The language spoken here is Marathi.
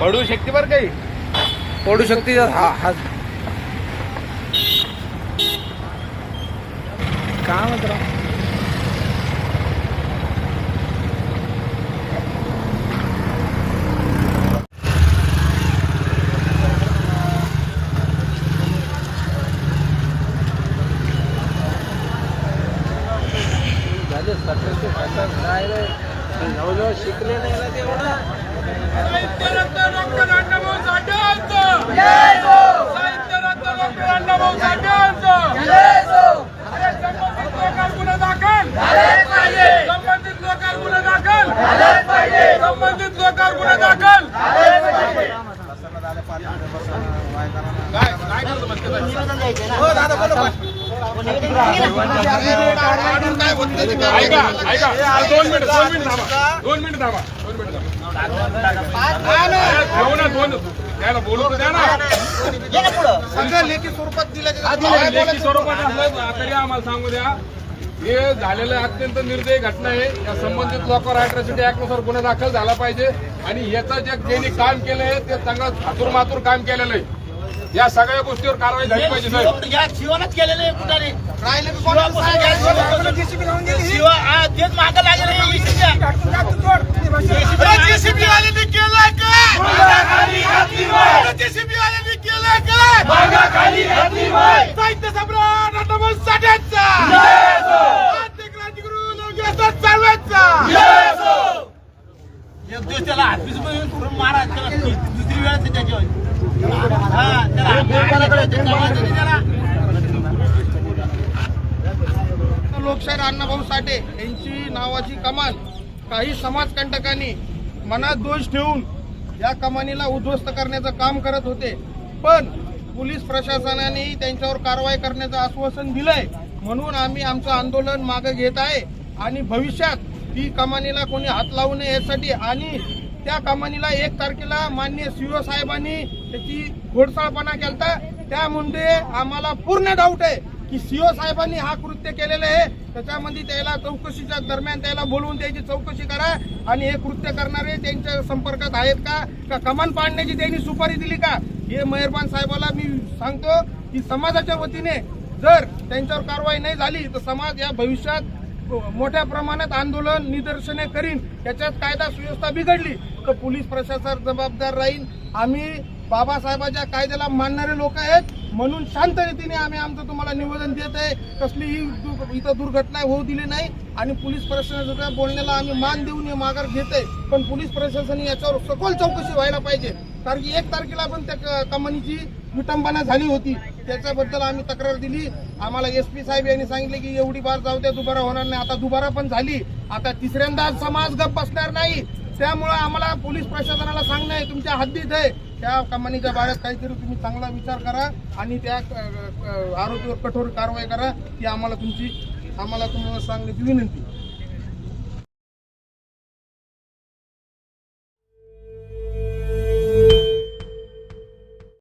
पडू शकते बरं काही. पडू शकते हा हा. काय म्हणतो राव? साहित्यरत्न डॉक्टर शिकले साठे यांचं डॉक्टर अण्णाभाऊ साठे यांचं अरे संबंधित लोकांवर गुन्हा दाखल संबंधित लोकांवर गुन्हा दाखल संबंधित लोकांवर गुन्हा दाखल ऐका ऐका दोन मिनिट दोन मिनिट थांबा दोन मिनिट थांबा दोन मिनिट थांबा घेऊ ना दोन त्याला बोलू द्या ना सगळं लेखी स्वरूपात दिलं लेखी स्वरूपात असलं तरी आम्हाला सांगू द्या. हे झालेलं अत्यंत निर्दयी घटना आहे. या संबंधित लोकांवर अॅट्रॉसिटी ऍक्टनुसार गुन्हा दाखल झाला पाहिजे आणि याचं जे ज्यांनी काम केलंय ते चांगलं हातूर मातूर काम केलेलं आहे. या सगळ्या गोष्टीवर कारवाई झाली पाहिजे शिवनच केलेले कुठाने राहिले बी शिव हा, तेच मागं लागले केलं काय एक दिवस त्याला ऑफिसमध्ये मारा त्याला दुसरी वेळ त्याच्यावर. हा त्याला त्याला लोकशाहीर अण्णाभाऊ साठे यांची नावाची कमान काही समाजकंटकांनी मनात दोष ठेवून या कमानीला उद्ध्वस्त करण्याचं काम करत होते. पण पोलीस प्रशासनाने त्यांच्यावर कारवाई करण्याचं आश्वासन दिलंय म्हणून आम्ही आमचं आंदोलन मागे घेत आहे आणि भविष्यात ही कमानीला कोणी हात लावू नये यासाठी आणि त्या कमानीला एक तारखेला मान्य सीओ साहेबांनी त्याची घोडसाळपणा केलता. त्यामुळे आम्हाला पूर्ण डाऊट आहे की सीओ साहेबांनी हा कृत्य केलेलं आहे. त्याच्यामध्ये त्याला चौकशीच्या दरम्यान त्याला बोलवून त्याची चौकशी करा आणि हे कृत्य करणारे त्यांच्या संपर्कात आहेत का? का कमान पाडण्याची त्यांनी सुपारी दिली का? हे मेहरबान साहेबाला मी सांगतो की समाजाच्या वतीने जर त्यांच्यावर कारवाई नाही झाली तर समाज या भविष्यात मोठ्या प्रमाणात आंदोलन निदर्शने करीन त्याच्यात कायदा सुव्यवस्था बिघडली तर पोलीस प्रशासन जबाबदार राहील आम्ही बाबासाहेबाच्या कायद्याला मानणारे लोक आहेत म्हणून शांत रीतीने आम्ही आमचं तुम्हाला निवेदन देत आहे. कसलीही इथं दुर्घटना होऊ दिली नाही आणि पोलीस प्रशासनाच्या बोलण्याला आम्ही मान देऊन हे माघार घेत आहे. पण पोलीस प्रशासन याच्यावर सखोल चौकशी व्हायला पाहिजे. कारण की एक तारखेला पण त्या क- विटंबना झाली होती. त्याच्याबद्दल आम्ही तक्रार दिली. आम्हाला एस पी साहेब यांनी सांगितले की एवढी बार जाऊ द्या दुबारा होणार नाही. आता दुबारा पण झाली. आता तिसऱ्यांदा समाज गप बसणार नाही. त्यामुळं आम्हाला पोलीस प्रशासनाला सांगणं आहे तुमच्या हद्दीत आहे. त्या कंपनीच्या बाळ्यात काहीतरी तुम्ही चांगला विचार करा आणि त्या आरोपीवर कठोर कारवाई करा ही आम्हाला तुमची आम्हाला तुम्हाला सांगण्याची विनंती.